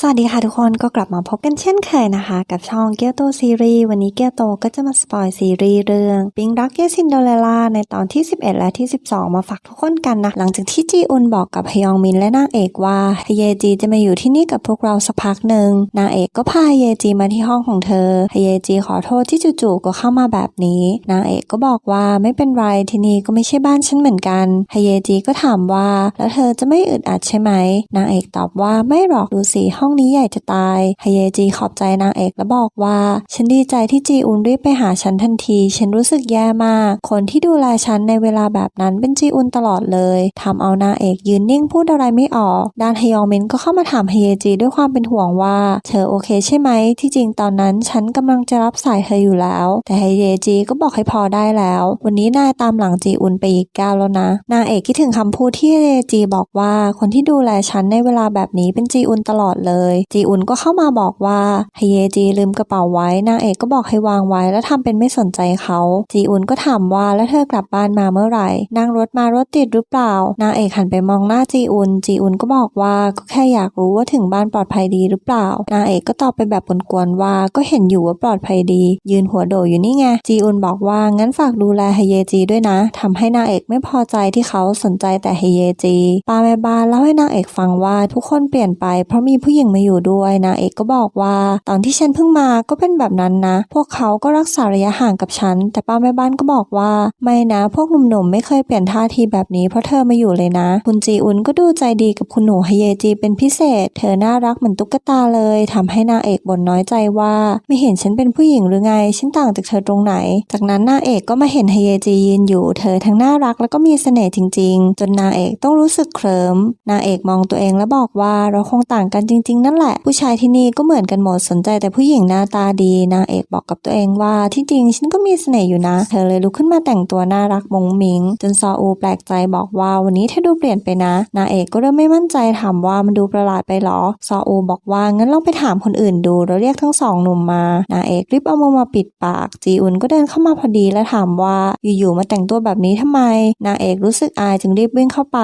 สวัสดีค่ะทุกคนก็กลับมาพบกันเช่นเคยนะคะ กับช่องเกียวโตซีรีส์วันนี้เกียวโตก็จะมาสปอยซีรีส์เรื่องปิงรักเยซินโดเรล่าในตอนที่ 11 และที่ 12 มาฝากทุกคนกันนะ หลังจากที่จีอุนบอกกับฮยองมินและนางเอกว่าฮเยจีจะมาอยู่ที่นี่กับพวกเราสักพักหนึ่งนางเอกก็พาฮเยจีมาที่ห้องของเธอฮเยจีขอโทษที่จู่ๆก็เข้ามาแบบนี้ นางเอกก็บอกว่าไม่เป็นไรที่นี่ก็ไม่ใช่บ้านฉันเหมือนกันฮเยจีก็ถามว่า แล้วเธอจะไม่อึดอัดใช่ไหมนางเอกตอบว่าไม่หรอกดูสิห้อง้องนี้ใหญ่จะตายฮเยจีขอบใจนางเอกแล้วบอกว่า ฉันดีใจที่จีอุนรีบไปหาฉันทันที ฉันรู้สึกแย่มาก คนที่ดูแลฉันในเวลาแบบนั้นเป็นจีอุนตลอดเลยทำเอานางเอกยืนนิ่งพูดอะไรไม่ออกด้านฮยองมินก็เข้ามาถามฮเยจีด้วยความเป็นห่วงว่า เธอโอเคใช่ไหม ที่จริงตอนนั้นฉันกำลังจะรับสายเธออยู่แล้ว แต่ฮเยจีก็บอกให้พอได้แล้ว วันนี้นายตามหลังจีอุนไปอีกก้าวแล้วนะ นางเอกคิดถึงคำพูดที่ฮเยจีบอกว่าคนที่ดูแลฉันในเวลาแบบนี้เป็นจีอุนตลอดเลยจีอุนก็เข้ามาบอกว่าฮเยจีลืมกระเป๋าไว้ นางเอกก็บอกให้วางไว้แล้วทำเป็นไม่สนใจเขา จีอุนก็ถามว่าแล้วเธอกลับบ้านมาเมื่อไหร่ นั่งรถมารถติดหรือเปล่า นางเอกหันไปมองหน้าจีอุน จีอุนก็บอกว่าก็แค่อยากรู้ว่าถึงบ้านปลอดภัยดีหรือเปล่า นางเอกก็ตอบไปแบบกวนๆว่าก็เห็นอยู่ว่าปลอดภัยดี ยืนหัวโดอยู่นี่ไง จีอุนบอกว่างั้นฝากดูแลฮเยจีด้วยนะทำให้นางเอกไม่พอใจที่เขาสนใจแต่ฮเยจีป้าแม่บ้านเล่าให้นางเอกฟังว่าทุกคนเปลี่ยนไปเพราะมีผู้หญิงมาอยู่ด้วยนางเอกก็บอกว่า ตอนที่ฉันเพิ่งมาก็เป็นแบบนั้นนะ พวกเขาก็รักษาระยะห่างกับฉัน แต่ป้าแม่บ้านก็บอกว่า ไม่นะ พวกหนุ่มๆไม่เคยเปลี่ยนท่าทีแบบนี้เพราะเธอมาอยู่เลยนะ คุณจีอุนก็ดูใจดีกับคุณหนูฮเยจีเป็นพิเศษ เธอน่ารักเหมือนตุ๊กตาเลยทำให้นางเอกบ่นน้อยใจว่า ไม่เห็นฉันเป็นผู้หญิงหรือไง ฉันต่างจากเธอตรงไหน จากนั้นนางเอกก็มาเห็นฮเยจียืนอยู่ เธอทั้งน่ารักแล้วก็มีเสน่ห์จริง ๆ จนนางเอกต้องรู้สึกเคลิ้มนางเอกมองตัวเองแล้วบอกว่าเราคงต่างกันจริง ๆ นั่นแหละ ผู้ชายที่นี่ก็เหมือนกันหมดสนใจแต่ผู้หญิงหน้าตาดีนางเอกบอกกับตัวเองว่าที่จริงฉันก็มีเสน่ห์อยู่นะ เธอเลยลุกขึ้นมาแต่งตัวน่ารักมงมิง จนซออูแปลกใจบอกว่าวันนี้เธอดูเปลี่ยนไปนะนางเอกก็เริ่มไม่มั่นใจถามว่ามันดูประหลาดไปหรอซออูบอกว่างั้นลองไปถามคนอื่นดูแล้วเรียกทั้งสองหนุ่มมานางเอกรีบเอามือมาปิดปาก จีอุนก็เดินเข้ามาพอดีและถามว่าอยู่ๆมาแต่งตัวแบบนี้ทำไมนางเอกรู้สึกอายจึงรีบวิ่งเข้าไป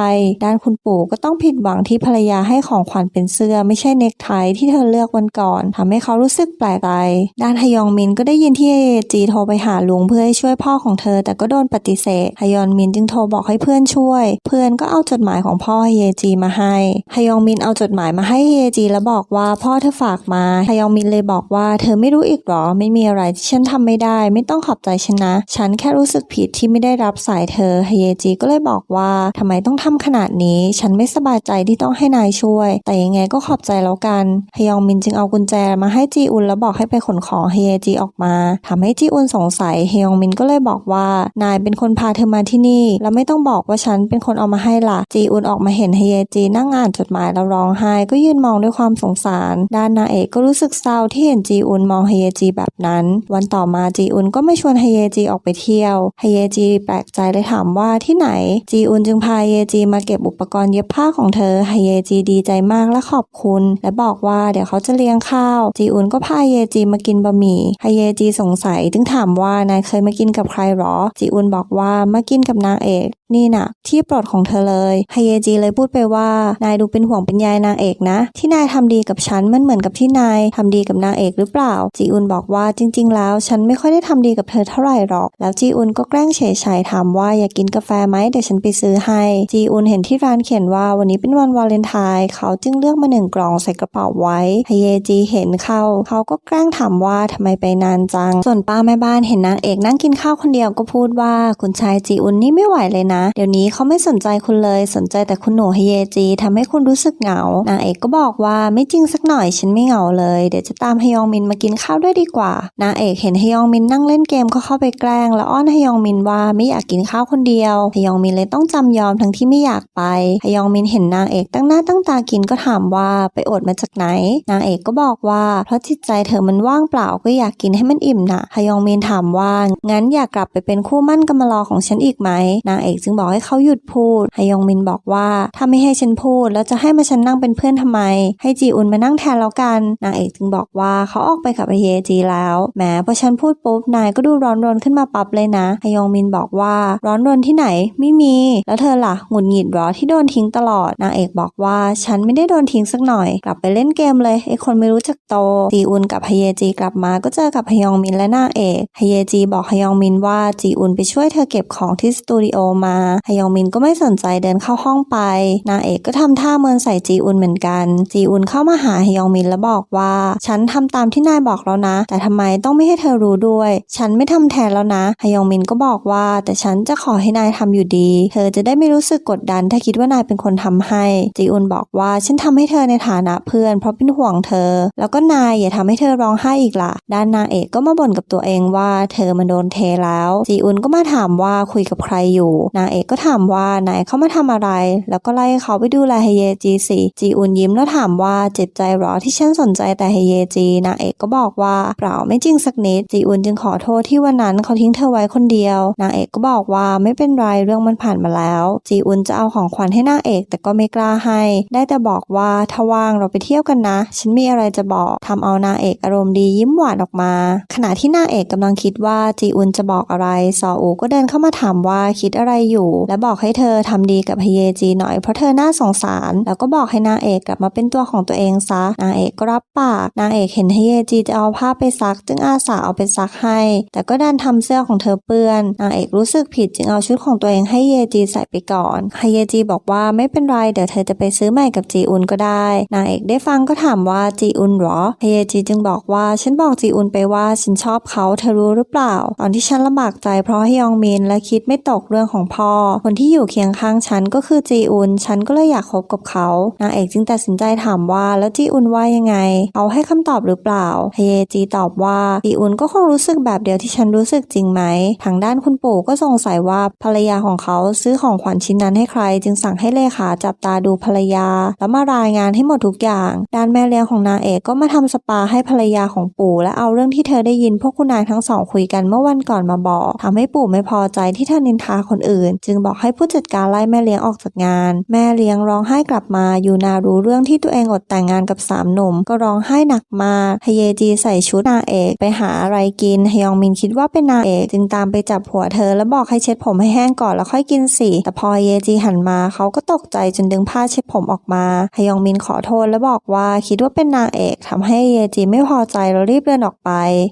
ด้านคุณปู่ก็ต้องผิดหวังที่ภรรยาให้ของขวัญเป็นเสื้อไม่ใช่เนคไทที่เธอเลือกวันก่อนทำให้เขารู้สึกแปลกใจด้านฮยองมินก็ได้ยินที่เอจีโทรไปหาลุงเพื่อให้ช่วยพ่อของเธอ แต่ก็โดนปฏิเสธฮยอนมินจึงโทรบอกให้เพื่อนช่วย เพื่อนก็เอาจดหมายของพ่อเฮจีมาให้ฮยองมินเอาจดหมายมาให้เฮจีแล้วบอกว่าพ่อเธอฝากมาฮยองมินเลยบอกว่าเธอไม่รู้อีกหรอไม่มีอะไรที่ฉันทำไม่ได้ ไม่ต้องขอบใจฉันนะ ฉันแค่รู้สึกผิดที่ไม่ได้รับสายเธอฮเยจีก็เลยบอกว่าทำไมต้องทำขนาดนี้ ฉันไม่สบายใจที่ต้องให้นายช่วย แต่ยังไงก็ขอบใจแล้วกันฮยองมินจึงเอากุญแจมาให้จีอุนแล้วบอกให้ไปขนของเฮเยจีออกมาทำให้จีอุนสงสัยเฮยองมินก็เลยบอกว่านายเป็นคนพาเธอมาที่นี่ แล้วไม่ต้องบอกว่าฉันเป็นคนเอามาให้ละจีอุนออกมาเห็นเฮเยจีนั่งอ่านจดหมายแล้วร้องไห้ก็ยืนมองด้วยความสงสาร ด้านนาเอกก็รู้สึกเศร้าที่เห็นจีอุนมองเฮเยจีแบบนั้น วันต่อมาจีอุนก็ไม่ชวนเฮเยจีออกไปเที่ยวเฮเยจีแปลกใจเลยถามว่าที่ไหน จีอุนจึงพาเฮเยจีมาเก็บอุปกรณ์เย็บผ้าของเธอเฮเยจีดีใจมากและขอบคุณและบอกว่าเดี๋ยวเขาจะเลี้ยงข้าว จีอุนก็พาเยจีมากินบะหมี่เฮเยจีสงสัยจึงถามว่านายเคยมากินกับใครหรอ จีอุนบอกว่ามากินกับนางเอก นี่น่ะ ที่โปรดของเธอเลยฮเยจีเลยพูดไปว่านายดูเป็นห่วงเป็นใยนางเอกนะ ที่นายทำดีกับฉันมันเหมือนกับที่นายทำดีกับนางเอกหรือเปล่า จีอุนบอกว่าจริง ๆ แล้วฉันไม่ค่อยได้ทำดีกับเธอเท่าไหร่หรอก แล้วจีอุนก็แกล้งเฉยชัยถามว่าอยากกินกาแฟไหมเดี๋ยวฉันไปซื้อให้ จีอุนเห็นที่ร้านเขียนว่าวันนี้เป็นวันวาเลนไทน์เขาจึงเลือกมาหนึ่งกล่องใส่กระเป๋าไว้ฮเยจีเห็นเข้า เขาก็แกล้งถามว่าทำไมไปนานจัง ส่วนป้าแม่บ้านเห็นนางเอกนั่งกินข้าวคนเดียวก็พูดว่าคุณชายจีอุนนี่ไม่ไหวเลยนะ เดี๋ยวนี้เขาไม่สนใจคุณเลยสนใจแต่คุณหนูฮเยจีทำให้คุณรู้สึกเหงานางเอกก็บอกว่าไม่จริงสักหน่อยฉันไม่เหงาเลย เดี๋ยวจะตามฮยองมินมากินข้าวด้วยดีกว่านางเอกเห็นฮยองมินนั่งเล่นเกมก็เข้าไปแกล้ง แล้วอ้อนฮยองมินว่าไม่อยากกินข้าวคนเดียวฮยองมินเลยต้องจำยอมทั้งที่ไม่อยากไปฮยองมินเห็นนางเอกตั้งหน้าตั้งตากินก็ถามว่าไปอดมาจากไหน นางเอกก็บอกว่า เพราะจิตใจเธอมันว่างเปล่าก็อยากกินให้มันอิ่มนะฮยองมินถามว่า งั้นอยากกลับไปเป็นคู่มั่นกำมะลอของฉันอีกไหม นางเอกจึงบอกให้เขาหยุดพูดฮยองมินบอกว่า ถ้าไม่ให้ฉันพูดแล้วจะให้มาฉันนั่งเป็นเพื่อนทำไม ให้จีอุนมานั่งแทนแล้วกัน นางเอกจึงบอกว่าเขาออกไปกับเฮจีแล้วแหมพอฉันพูดปุ๊บนายก็ดูร้อนรนขึ้นมาปับเลยนะฮยองมินบอกว่าร้อนรนที่ไหนไม่มี แล้วเธอล่ะหงุดหงิดหรอที่โดนทิ้งตลอดนางเอกบอกว่าฉันไม่ได้โดนทิ้งสักหน่อยกลับไปเล่นเกมเลยไอคนไม่รู้จักโตจีอุนกับฮเยจีกลับมาก็เจอกับฮยองมินและนางเอกฮเยจีบอกฮยองมินว่าจีอุนไปช่วยเธอเก็บของที่สตูดิโอมาฮยองมินก็ไม่สนใจเดินเข้าห้องไปนางเอกก็ทำท่าเมินใส่จีอุนเหมือนกัน จีอุนเข้ามาหาฮยองมินแล้วบอกว่า ฉันทำตามที่นายบอกแล้วนะ แต่ทำไมต้องไม่ให้เธอรู้ด้วย ฉันไม่ทำแทนแล้วนะฮยองมินก็บอกว่า แต่ฉันจะขอให้นายทำอยู่ดี เธอจะได้ไม่รู้สึกกดดัน ถ้าคิดว่านายเป็นคนทำให้ จีอุนบอกว่าฉันทำให้เธอในฐานะเพื่อนเพราะเป็นห่วงเธอ แล้วก็นายอย่าทำให้เธอร้องไห้อีกล่ะ ด้านนางเอกก็มาบ่นกับตัวเองว่าเธอมันโดนเทแล้วจีอุนก็มาถามว่าคุยกับใครอยู่ นางเอกก็ถามว่านายเข้ามาทำอะไร แล้วก็ไล่เขาไปดูแลเฮเยจีสิจีอุนยิ้มแล้วถามว่าเจ็บใจหรอที่ฉันสนใจแต่เฮเยจีนางเอกก็บอกว่าเปล่าไม่จริงสักนิดจีอุนจึงขอโทษที่วันนั้นเขาทิ้งเธอไว้คนเดียวนางเอกก็บอกว่าไม่เป็นไรเรื่องมันผ่านมาแล้ว จีอุนจะเอาของขวัญให้นางเอกแต่ก็ไม่กล้าให้ ได้แต่บอกว่าถ้าว่างเราไปเที่ยวกันนะ ฉันมีอะไรจะบอกทำเอานางเอกอารมณ์ดียิ้มหวานออกมา ขณะที่นางเอกกำลังคิดว่าจีอุนจะบอกอะไรซออูก็เดินเข้ามาถามว่าคิดอะไรอยู่ และบอกให้เธอทำดีกับฮเยจีหน่อยเพราะเธอน่าสงสาร แล้วก็บอกให้นางเอกกลับมาเป็นตัวของตัวเองซะนางเอกก็รับปากนางเอกเห็นฮเยจีจะเอาผ้าไปซัก จึงอาสาเอาไปซักให้ แต่ก็ดันทำเสื้อของเธอเปื้อนนางเอกรู้สึกผิดจึงเอาชุดของตัวเองให้เยจีใส่ไปก่อนฮเยจีบอกว่าไม่เป็นไรเดี๋ยวเธอจะไปซื้อใหม่กับจีอุนก็ได้นางอกได้ฟังก็ถามว่าจีอุนเหรอเฮเยจีจึงบอกว่าฉันบอกจีอุนไปว่าฉันชอบเขาเธอรู้หรือเปล่า ตอนที่ฉันลำบากใจเพราะฮยองมินและคิดไม่ตกเรื่องของพ่อ คนที่อยู่เคียงข้างฉันก็คือจีอุนฉันก็เลยอยากคบกับเขานางเอกจึงตัดสินใจถามว่าแล้วจีอุนว่ายังไงเขาให้คำตอบหรือเปล่าเฮเยจีตอบว่าจีอุนก็คงรู้สึกแบบเดียวที่ฉันรู้สึกจริงไหม ทางด้านคุณปู่ก็สงสัยว่าภรรยาของเขาซื้อของขวัญชิ้นนั้นให้ใคร จึงสั่งให้เลขาจับตาดูภรรยา แล้วมารายงานให้หมดทุกอย่าง ด้านแม่เลี้ยงของนางเอกก็มาทำสปาให้ภรรยาของปู่และเอาเรื่องที่เธอได้ยินพวกคุณนายทั้งสองคุยกันเมื่อวันก่อนมาบอกทำให้ปู่ไม่พอใจที่เธอนินทาคนอื่น จึงบอกให้ผู้จัดการไล่แม่เลี้ยงออกจากงาน แม่เลี้ยงร้องไห้กลับมายูนารู้เรื่องที่ตัวเองอดแต่งงานกับสามหนุ่ม ก็ร้องไห้หนักมากฮเยจีใส่ชุดนางเอกไปหาอะไรกินฮยองมินคิดว่าเป็นนางเอกจึงตามไปจับหัวเธอ แล้วบอกให้เช็ดผมให้แห้งก่อนแล้วค่อยกินสิแต่พอเยจีหันมาเขาก็ตกใจจนดึงผ้าเช็ดผมออกมาฮยองมินขอโทษแล้วบอกว่าคิดว่าเป็นนางเอกทำให้เยจีไม่พอใจแล้วรีบเดินออกไป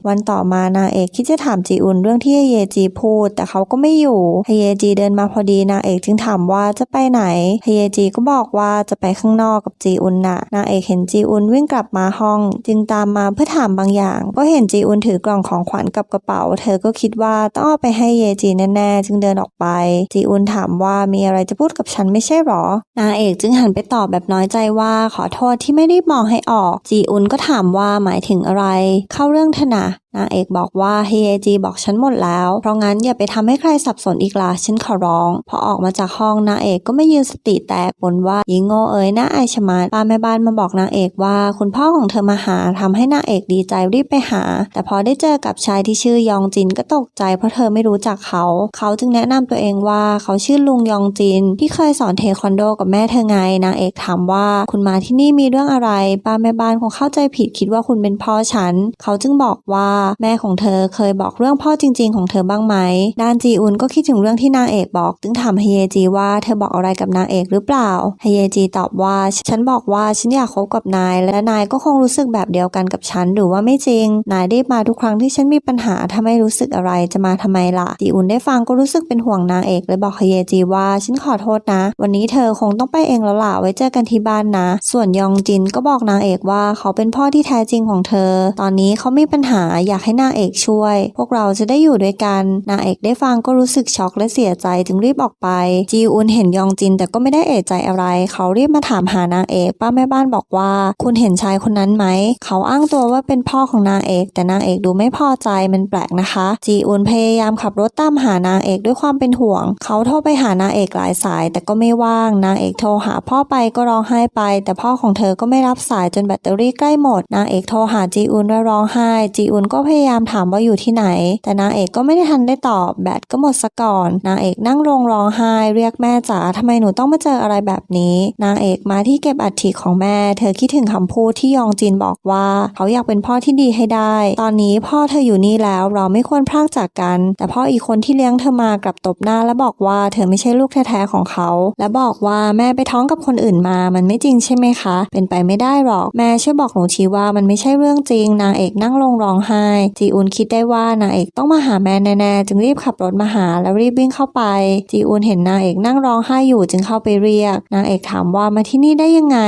วันต่อมานางเอกคิดจะถามจีอุนเรื่องที่เยจีพูด แต่เขาก็ไม่อยู่ฮเยจีเดินมาพอดีนางเอกจึงถามว่าจะไปไหนฮเยจีก็บอกว่าจะไปข้างนอกกับจีอุนน่ะนางเอกเห็นจีอุนวิ่งกลับมาห้อง จึงตามมาเพื่อถามบางอย่าง ก็เห็นจีอุนถือกล่องของขวัญกับกระเป๋า เธอก็คิดว่าต้องเอาไปให้เยจีแน่ๆ จึงเดินออกไป จีอุนถามว่ามีอะไรจะพูดกับฉันไม่ใช่หรอนางเอกจึงหันไปตอบแบบน้อยใจว่าขอโทษที่ไม่ได้มองให้ออก จีอุนก็ถามว่าหมายถึงอะไร เข้าเรื่องเถนะนางเอกบอกว่าเฮเยจีบอกฉันหมดแล้ว เพราะงั้นอย่าไปทำให้ใครสับสนอีกละฉันขอร้อง พอออกมาจากห้องนางเอกก็ไม่ยืนสติแตกบ่นว่ายิงโง่เอ๋ยน่าอายชะมัดป้าแม่บ้านมาบอกนางเอกว่า คุณพ่อของเธอมาหาทำให้นางเอกดีใจรีบไปหา แต่พอได้เจอกับชายที่ชื่อยองจินก็ตกใจเพราะเธอไม่รู้จักเขา เขาจึงแนะนำตัวเองว่าเขาชื่อลุงยองจิน ที่เคยสอนเทควันโดกับแม่เธอไงนางเอกถามว่าคุณมาที่นี่มีเรื่องอะไรป้าแม่บ้านคงเข้าใจผิดคิดว่าคุณเป็นพ่อฉัน เขาจึงบอกว่าแม่ของเธอเคยบอกเรื่องพ่อจริง ๆ ของเธอบ้างไหมด้านจีอุนก็คิดถึงเรื่องที่นางเอกบอก จึงถามเฮเยจีว่าเธอบอกอะไรกับนางเอกหรือเปล่าเฮเยจีตอบว่าฉันบอกว่าฉันอยากคบกับนาย และนายก็คงรู้สึกแบบเดียวกันกับฉันหรือว่าไม่จริง นายรีบมาทุกครั้งที่ฉันมีปัญหาถ้าไม่รู้สึกอะไรจะมาทำไมล่ะจีอุนได้ฟังก็รู้สึกเป็นห่วงนางเอกเลยบอกเฮเยจีว่าฉันขอโทษนะ วันนี้เธอคงต้องไปเองแล้วล่ะไว้เจอกันที่บ้านนะ ส่วนยองจินก็บอกนางเอกว่าเขาเป็นพ่อที่แท้จริงของเธอ ตอนนี้เขามีปัญหาอยากให้นางเอกช่วย พวกเราจะได้อยู่ด้วยกัน นางเอกได้ฟังก็รู้สึกช็อกและเสียใจจึงรีบออกไป จีอุนเห็นยองจินแต่ก็ไม่ได้เอะใจอะไร เขารีบมาถามหานางเอกป้าแม่บ้านบอกว่า คุณเห็นชายคนนั้นไหม เขาอ้างตัวว่าเป็นพ่อของนางเอก แต่นางเอกดูไม่พอใจมันแปลกนะคะ จีอุนพยายามขับรถตามหานางเอกด้วยความเป็นห่วง เขาโทรไปหานางเอกหลายสาย แต่ก็ไม่ว่าง นางเอกโทรหาพ่อไปก็ร้องไห้ไป แต่พ่อของเธอก็ไม่รับสายจนแบตเตอรี่ใกล้หมดนางเอกโทรหาจีอุนและร้องไห้ จีอุนก็พยายามถามว่าอยู่ที่ไหน แต่นางเอกก็ไม่ได้ทันได้ตอบแบตก็หมดซะก่อนนางเอกนั่งลงร้องไห้ เรียกแม่จ๋าทำไมหนูต้องมาเจออะไรแบบนี้ นางเอกมาที่เก็บอัฐิของแม่ เธอคิดถึงคำพูดที่ยองจินบอกว่า เขาอยากเป็นพ่อที่ดีให้ได้ ตอนนี้พ่อเธออยู่นี่แล้วเราไม่ควรพรากจากกัน แต่พ่ออีกคนที่เลี้ยงเธอมากลับตบหน้าและบอกว่าเธอไม่ใช่ลูกแท้ๆของเขา และบอกว่าแม่ไปท้องกับคนอื่นมามันไม่จริงใช่ไหมคะเป็นไปไม่ได้หรอก แม่ช่วยบอกหนูทีว่ามันไม่ใช่เรื่องจริง นางเอกนั่งลงร้องไห้ จีอุนคิดได้ว่านางเอกต้องมาหาแม่แน่ๆจึงรีบขับรถมาหาแล้วรีบวิ่งเข้าไป จีอุนเห็นนางเอกนั่งร้องไห้อยู่จึงเข้าไปเรียก นางเอกถามว่ามาที่นี่ได้ยังไง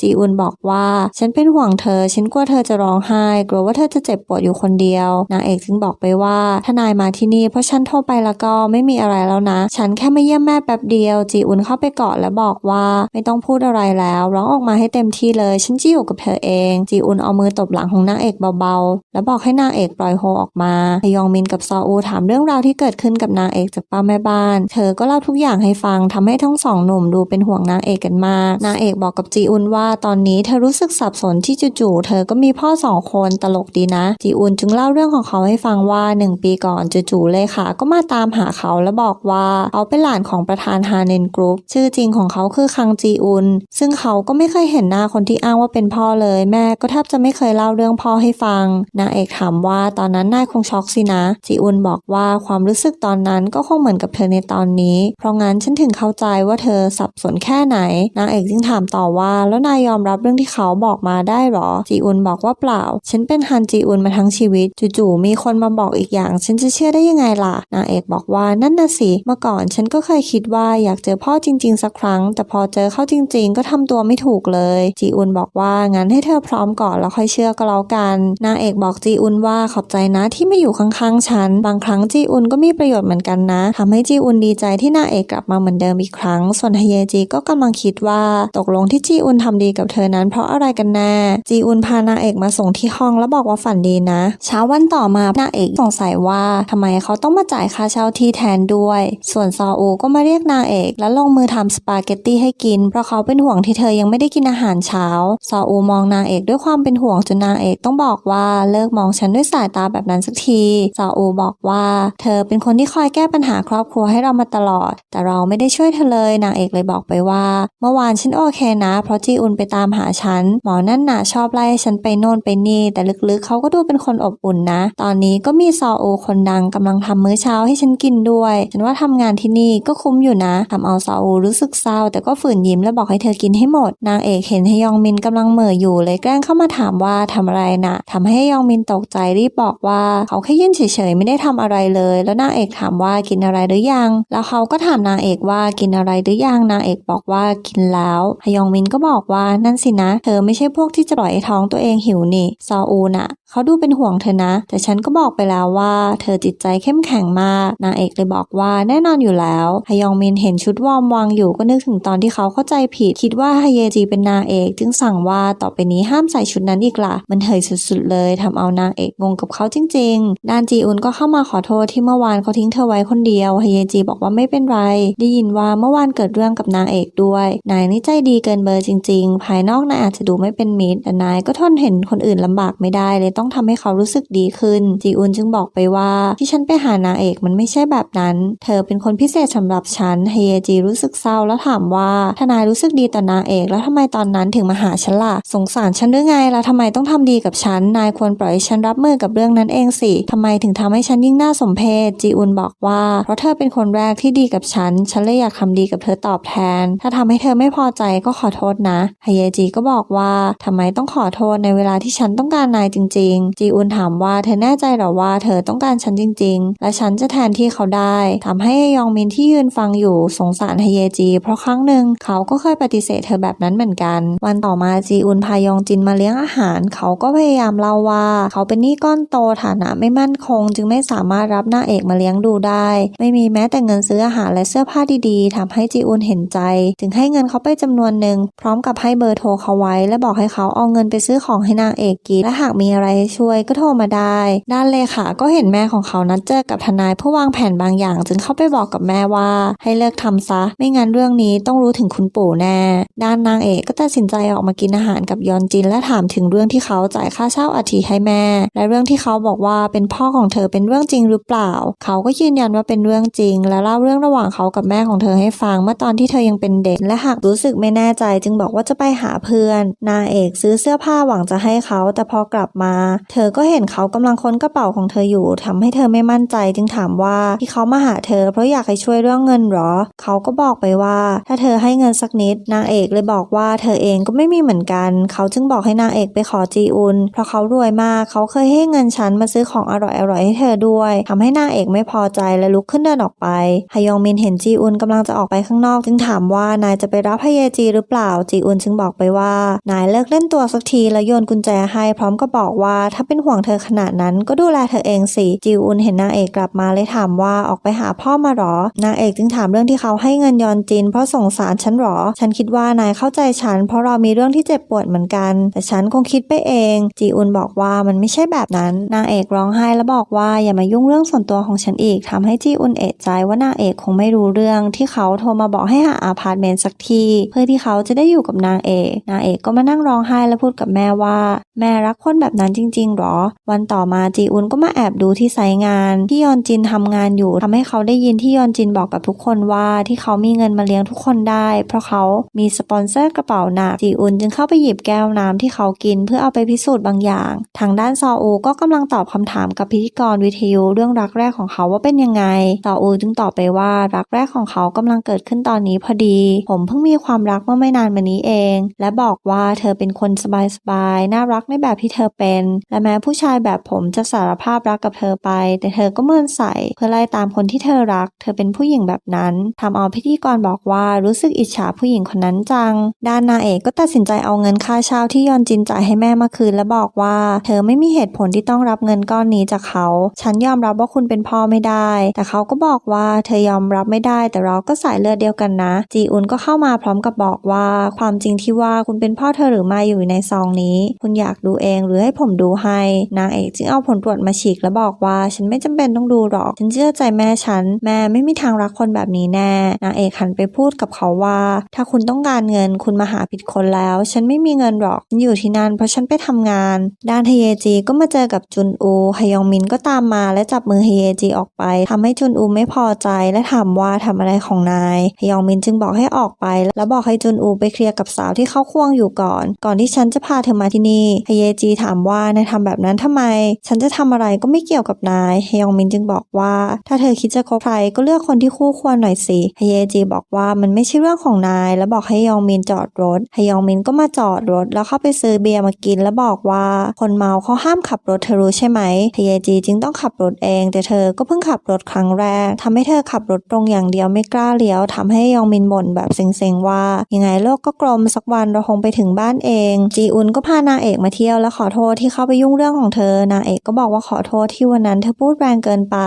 จีอุนบอกว่า ฉันเป็นห่วงเธอ ฉันกลัวเธอจะร้องไห้ กลัวว่าเธอจะเจ็บปวดอยู่คนเดียว นางเอกจึงบอกไปว่าทนายมาที่นี่เพราะฉันโทรไปแล้วก็ไม่มีอะไรแล้วนะ ฉันแค่มาเยี่ยมแม่แป๊บเดียว จีอุนเข้าไปกอดและบอกว่าไม่ต้องพูดอะไรแล้ว ร้องออกมาให้เต็มที่เลย ฉันจะอยู่กับเธอเอง จีอุนเอามือตบหลังของนางเอกเบาๆ แล้วบอกให้นางเอกปล่อยโฮออกมาฮยองมินกับซออูถามเรื่องราวที่เกิดขึ้นกับนางเอกจากป้าแม่บ้าน เธอก็เล่าทุกอย่างให้ฟังทำให้ทั้งสองหนุ่มดูเป็นห่วงนางเอกกันมาก นางเอกบอกกับจีอุนว่าตอนนี้เธอรู้สึกสับสนที่จู่ๆเธอก็มีพ่อสองคนตลกดีนะ จีอุนจึงเล่าเรื่องของเขาให้ฟังว่าหนึ่งปีก่อนจู่ๆเลยค่ะ ก็มาตามหาเขาและบอกว่าเขาเป็นหลานของประธานฮาเนนกรุ๊ปชื่อจริงของเขาคือคังจีอุนซึ่งเขาก็ไม่เคยเห็นห็นหน้าคนที่อ้างว่าเป็นพ่อเลย แม่ก็แทบจะไม่เคยเล่าเรื่องพ่อให้ฟัง นางเอกถามว่าตอนนั้นนายคงช็อกสินะ จีอุนบอกว่าความรู้สึกตอนนั้นก็คงเหมือนกับเธอในตอนนี้ เพราะงั้นฉันถึงเข้าใจว่าเธอสับสนแค่ไหน นางเอกจึงถามต่อว่าแล้วนายยอมรับเรื่องที่เขาบอกมาได้หรอ จีอุนบอกว่าเปล่า ฉันเป็นฮันจีอุนมาทั้งชีวิต จู่ๆมีคนมาบอกอีกอย่าง ฉันจะเชื่อได้ยังไงล่ะ นางเอกบอกว่านั่นน่ะสิ เมื่อก่อนฉันก็เคยคิดว่าอยากเจอพ่อจริง ๆ สักครั้ง แต่พอเจอเข้าจริง ๆ ก็ทำตัวไม่ถูกเลยจีอุนบอกว่างั้นให้เธอพร้อมก่อนแล้วค่อยเชื่อก็แล้วกันนางเอกบอกจีอุนว่าขอบใจนะที่ไม่อยู่ข้างๆฉัน บางครั้งจีอุนก็มีประโยชน์เหมือนกันนะทำให้จีอุนดีใจที่นางเอกกลับมาเหมือนเดิมอีกครั้ง ส่วนฮเยจีก็กำลังคิดว่าตกลงที่จีอุนทำดีกับเธอนั้น เพราะอะไรกันแน่จีอุนพานางเอกมาส่งที่ห้องแล้วบอกว่าฝันดีนะ เช้าวันต่อมานางเอกสงสัยว่าทำไมเขาต้องมาจ่ายค่าเช่าที่แทนด้วย ส่วนซออูก็มาเรียกนางเอก และลงมือทำสปาเกตตี้ให้กินเพราะเขาเป็นห่วงที่เธอยังไม่ได้กินอาหารหารเช้า ซออูมองนางเอกด้วยความเป็นห่วงจนนางเอกต้องบอกว่าเลิกมองฉันด้วยสายตาแบบนั้นสักที ซออูบอกว่าเธอเป็นคนที่คอยแก้ปัญหาครอบครัวให้เรามาตลอด แต่เราไม่ได้ช่วยเธอเลยนางเอกเลยบอกไปว่า เมื่อวานฉันโอเคนะ เพราะจีอุนไปตามหาฉัน หมอนั่นน่ะชอบไล่ฉันไปโน่นไปนี่ แต่ลึกๆเขาก็ดูเป็นคนอบอุ่นนะ ตอนนี้ก็มีซออูคนดังกำลังทำมื้อเช้าให้ฉันกินด้วย ฉันว่าทำงานที่นี่ก็คุ้มอยู่นะทำเอาซออูรู้สึกเศร้า แต่ก็ฝืนยิ้มและบอกให้เธอกินให้หมด นางเอกเห็นฮยองมินกำลังเหม่ออยู่เลยแกล้งเข้ามาถามว่าทำอะไรนะทำให้ฮยองมินตกใจรีบบอกว่าเขาแค่ยืนเฉยๆไม่ได้ทำอะไรเลย แล้วนางเอกถามว่ากินอะไรหรือยัง แล้วเขาก็ถามนางเอกว่ากินอะไรหรือยังนางเอกบอกว่ากินแล้วฮยองมินก็บอกว่านั่นสินะ เธอไม่ใช่พวกที่จะปล่อยท้องตัวเองหิวนี่ซออูน่ะ เขาดูเป็นห่วงเธอนะ แต่ฉันก็บอกไปแล้วว่า เธอจิตใจเข้มแข็งมากนางเอกเลยบอกว่าแน่นอนอยู่แล้วฮยองมินเห็นชุดวอร์มวางอยู่ก็นึกถึงตอนที่เขาเข้าใจผิด คิดว่าฮเยจีเป็นนางเอก จึงสั่งว่าต่อไปนี้ห้ามใส่ชุดนั้นอีกละมันเถยสุดๆเลยทำเอานางเอกงงกับเขาจริงๆ ด้านจีอุนก็เข้ามาขอโทษที่เมื่อวานเขาทิ้งเธอไว้คนเดียวฮเยจีบอกว่าไม่เป็นไร ได้ยินว่าเมื่อวานเกิดเรื่องกับนางเอกด้วยนายนี่ใจดีเกินเบอร์จริง ๆ ภายนอกนายอาจจะดูไม่เป็นมิตรแต่นายก็ทนเห็นคนอื่นลำบากไม่ได้เลยต้องทำให้เขารู้สึกดีขึ้น จีอุนจึงบอกไปว่าที่ฉันไปหานางเอกมันไม่ใช่แบบนั้น เธอเป็นคนพิเศษสำหรับฉันเฮเยจีรู้สึกเศร้าแล้วถามว่าถ้านายรู้สึกดีต่อนางเอก แล้วทำไมตอนนั้นถึงมาหาฉันล่ะ สงสารฉันหรือไงแล้วทำไมต้องทำดีกับฉัน นายควรปล่อยฉันรับมือกับเรื่องนั้นเองสิทำไมถึงทำให้ฉันยิ่งน่าสมเพชจีอุนบอกว่า เพราะเธอเป็นคนแรกที่ดีกับฉัน ฉันเลยอยากทำดีกับเธอตอบแทน ถ้าทำให้เธอไม่พอใจก็ขอโทษนะเฮเยจีก็บอกว่าทำไมต้องขอโทษในเวลาที่ฉันต้องการนายจริงๆ จีอุนถามว่าเธอแน่ใจหรอว่าเธอต้องการฉันจริง ๆ และฉันจะแทนที่เขาได้ทำให้ยองมินที่ยืนฟังอยู่สงสารฮเยจี เพราะครั้งหนึ่งเขาก็เคยปฏิเสธเธอแบบนั้นเหมือนกัน วันต่อมาจีอุนพายองจินมาเลี้ยงอาหาร เขาก็พยายามเล่าว่า เขาเป็นหนี้ก้อนโตฐานะไม่มั่นคง จึงไม่สามารถรับนางเอกมาเลี้ยงดูได้ ไม่มีแม้แต่เงินซื้ออาหารและเสื้อผ้าดีๆทำให้จีอุนเห็นใจ จึงให้เงินเขาไปจำนวนหนึ่งพร้อมกับให้เบอร์โทรเขาไว้ และบอกให้เขาเอาเงินไปซื้อของให้นางเอกกินและหากมีอะไรช่วยก็โทรมาได้ ด้านเลขาก็เห็นแม่ของเขานัดเจอกับทนายเพื่อวางแผนบางอย่าง จึงเข้าไปบอกกับแม่ว่า ให้เลิกทำซะ ไม่งั้นเรื่องนี้ต้องรู้ถึงคุณปู่แน่ ด้านนางเอกก็ตัดสินใจออกมากินอาหารกับยอนจินและถามถึงเรื่องที่เขาจ่ายค่าเช่าอาทิให้แม่ และเรื่องที่เขาบอกว่าเป็นพ่อของเธอเป็นเรื่องจริงหรือเปล่า เขาก็ยืนยันว่าเป็นเรื่องจริง และเล่าเรื่องระหว่างเขากับแม่ของเธอให้ฟังเมื่อตอนที่เธอยังเป็นเด็ก และหากรู้สึกไม่แน่ใจ จึงบอกว่าจะไปหาเพื่อน นางเอกซื้อเสื้อผ้าหวังจะให้เขาแต่พอกลับมาเธอก็เห็นเขากำลังค้นกระเป๋าของเธออยู่ทำให้เธอไม่มั่นใจจึงถามว่าที่เขามาหาเธอเพราะอยากให้ช่วยเรื่องเงินหรอ เขาก็บอกไปว่า ถ้าเธอให้เงินสักนิด นางเอกเลยบอกว่าเธอเองก็ไม่มีเหมือนกัน เขาจึงบอกให้นางเอกไปขอจีอุนเพราะเขารวยมากเขาเคยให้เงินฉันมาซื้อของอร่อยๆให้เธอด้วยทำให้นางเอกไม่พอใจและลุกขึ้นเดินออกไปฮยองมินเห็นจีอุนกำลังจะออกไปข้างนอก จึงถามว่านายจะไปรับพเยจีหรือเปล่าจีอุนจึงบอกไปว่านายเลิกเล่นตัวสักทีแล้วโยนกุญแจให้พร้อมกับบอกว่าถ้าเป็นห่วงเธอขนาดนั้น ก็ดูแลเธอเองสิจีอุนเห็นนางเอกกลับมาเลยถามว่าออกไปหาพ่อมาหรอ นางเอกจึงถามเรื่องที่เขาให้เงินยอนจิน เพราะสงสารฉันหรอ ฉันคิดว่านายเข้าใจฉัน เพราะเรามีเรื่องที่เจ็บปวดเหมือนกัน แต่ฉันคงคิดไปเองจีอุนบอกว่ามันไม่ใช่แบบนั้น นางเอกร้องไห้แล้วบอกว่าอย่ามายุ่งเรื่องส่วนตัวของฉันอีกทำให้จีอุนเอะใจว่านางเอกคงไม่รู้เรื่องที่เขาโทรมาบอกให้หาอาพาร์ตเมนต์สักที เพื่อที่เขาจะได้อยู่กับนางเอก นางเอกก็มานั่งร้องไห้และพูดกับแม่ว่า แม่รักคนแบบนั้นจจริงๆหรอ วันต่อมาจีอุนก็มาแอบดูที่ไซต์งานที่ยอนจินทำงานอยู่ทำให้เขาได้ยินที่ยอนจินบอกกับทุกคนว่าที่เขามีเงินมาเลี้ยงทุกคนได้ เพราะเขามีสปอนเซอร์กระเป๋าหนักจีอุนจึงเข้าไปหยิบแก้วน้ำที่เขากินเพื่อเอาไปพิสูจน์บางอย่าง ทางด้านซออูก็กำลังตอบคำถามกับพิธีกรวิทยุเรื่องรักแรกของเขาว่าเป็นยังไงซออูจึงตอบไปว่ารักแรกของเขากำลังเกิดขึ้นตอนนี้พอดี ผมเพิ่งมีความรักเมื่อไม่นานมานี้เอง และบอกว่าเธอเป็นคนสบายๆน่ารักในแบบที่เธอเป็นและแม้ผู้ชายแบบผมจะสารภาพรักกับเธอไป แต่เธอก็เมินใส่เพื่อไล่ตามคนที่เธอรัก เธอเป็นผู้หญิงแบบนั้นทำเอาพิธีกรบอกว่ารู้สึกอิจฉาผู้หญิงคนนั้นจัง ด้านนาเอกก็ตัดสินใจเอาเงินค่าเช่าที่ยอนจินจ่ายให้แม่มาคืนและบอกว่า เธอไม่มีเหตุผลที่ต้องรับเงินก้อนนี้จากเขา ฉันยอมรับว่าคุณเป็นพ่อไม่ได้ แต่เขาก็บอกว่าเธอยอมรับไม่ได้ แต่เราก็สายเลือดเดียวกันนะ จีอุนก็เข้ามาพร้อมกับบอกว่า ความจริงที่ว่าคุณเป็นพ่อเธอหรือไม่อยู่ในซองนี้ คุณอยากดูเองหรือให้ผมดูให้ นางเอกจึงเอาผลตรวจมาฉีกแล้วบอกว่า ฉันไม่จำเป็นต้องดูหรอก ฉันเชื่อใจแม่ฉัน แม่ไม่มีทางรักคนแบบนี้แน่ นางเอกหันไปพูดกับเขาว่า ถ้าคุณต้องการเงินคุณมาหาผิดคนแล้ว ฉันไม่มีเงินหรอก ฉันอยู่ที่นั่นเพราะฉันไปทำงาน ด้านเฮเยจีก็มาเจอกับจุนอูฮยองมินก็ตามมาและจับมือเฮเยจีออกไปทำให้จุนอูไม่พอใจและถามว่าทำอะไรของนายฮยองมินจึงบอกให้ออกไป แล้วบอกให้จุนอูไปเคลียร์กับสาวที่เขาควงอยู่ก่อน ก่อนที่ฉันจะพาเธอมาที่นี่เฮเยจีถามว่านายทำแบบนั้นทำไม ฉันจะทำอะไรก็ไม่เกี่ยวกับนายฮยองมินจึงบอกว่า ถ้าเธอคิดจะคบใครก็เลือกคนที่คู่ควรหน่อยสิฮเยจีบอกว่ามันไม่ใช่เรื่องของนาย แล้วบอกให้ยองมินจอดรถฮยองมินก็มาจอดรถ แล้วเข้าไปซื้อเบียร์มากิน แล้วบอกว่าคนเมาเขาห้ามขับรถเธอรู้ใช่ไหมฮเยจีจึงต้องขับรถเอง แต่เธอก็เพิ่งขับรถครั้งแรกทำให้เธอขับรถตรงอย่างเดียวไม่กล้าเลี้ยวทำให้ยองมินบ่นแบบเซ็งๆว่า ยังไงโลกก็กลมสักวันเราคงไปถึงบ้านเอง จีอุนก็พานางเอกมาเที่ยวและขอโทษที่เขาาไปยุ่งเรื่องของเธอนางเอกก็บอกว่าขอโทษที่วันนั้นเธอพูดแรงเกินไป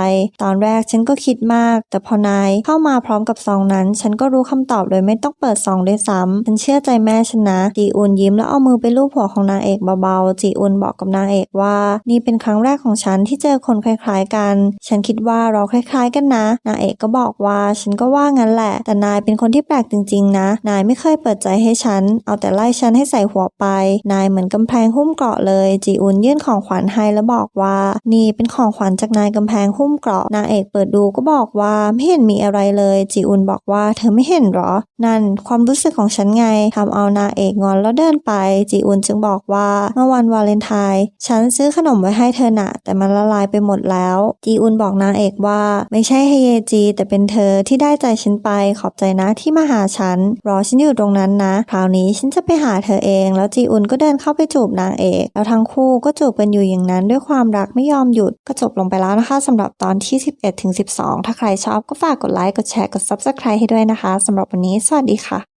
ตอนแรกฉันก็คิดมาก แต่พอนายเข้ามาพร้อมกับซองนั้น ฉันก็รู้คำตอบโดยไม่ต้องเปิดซองด้วยซ้ำฉันเชื่อใจแม่ฉันนะจีอุนยิ้มแล้วเอามือไปลูบหัวของนางเอกเบาๆจีอุนบอกกับนางเอกว่า นี่เป็นครั้งแรกของฉันที่เจอคนคล้าย ๆกัน ฉันคิดว่าเราคล้าย ๆ กันนะนางเอกก็บอกว่าฉันก็ว่างั้นแหละ แต่นายเป็นคนที่แปลกจริง ๆ นะ นายไม่เคยเปิดใจให้ฉัน เอาแต่ไล่ฉันให้ใส่หัวไป นายเหมือนกำแพงหุ้มเกราะเลยจีอุนยื่นของขวัญให้แล้วบอกว่า นี่เป็นของขวัญจากนายกำแพงหุ้มเกราะนางเอกเปิดดูก็บอกว่าไม่เห็นมีอะไรเลยจีอุนบอกว่าเธอไม่เห็นหรอ นั่นความรู้สึกของฉันไงทำเอานางเอกงอนแล้วเดินไป จีอุนจึงบอกว่าเมื่อวันวาเลนไทน์ฉันซื้อขนมไว้ให้เธอนะแต่มันละลายไปหมดแล้ว จีอุนบอกนางเอกว่า ไม่ใช่เฮเยจี แต่เป็นเธอที่ได้ใจฉันไปขอบใจนะที่มาหาฉัน รอฉันอยู่ตรงนั้นนะ คราวนี้ฉันจะไปหาเธอเอง แล้วจีอุนก็เดินเข้าไปจูบนางเอก แล้วทั้งคู่ก็จูบกันอยู่อย่างนั้นด้วยความรักไม่ยอมหยุดก็จบลงไปแล้วนะคะสำหรับตอนที่ 11ถึง12 ถ้าใครชอบก็ฝากกดไลค์ กดแชร์ กด Subscribe ให้ด้วยนะคะสำหรับวันนี้ สวัสดีค่ะ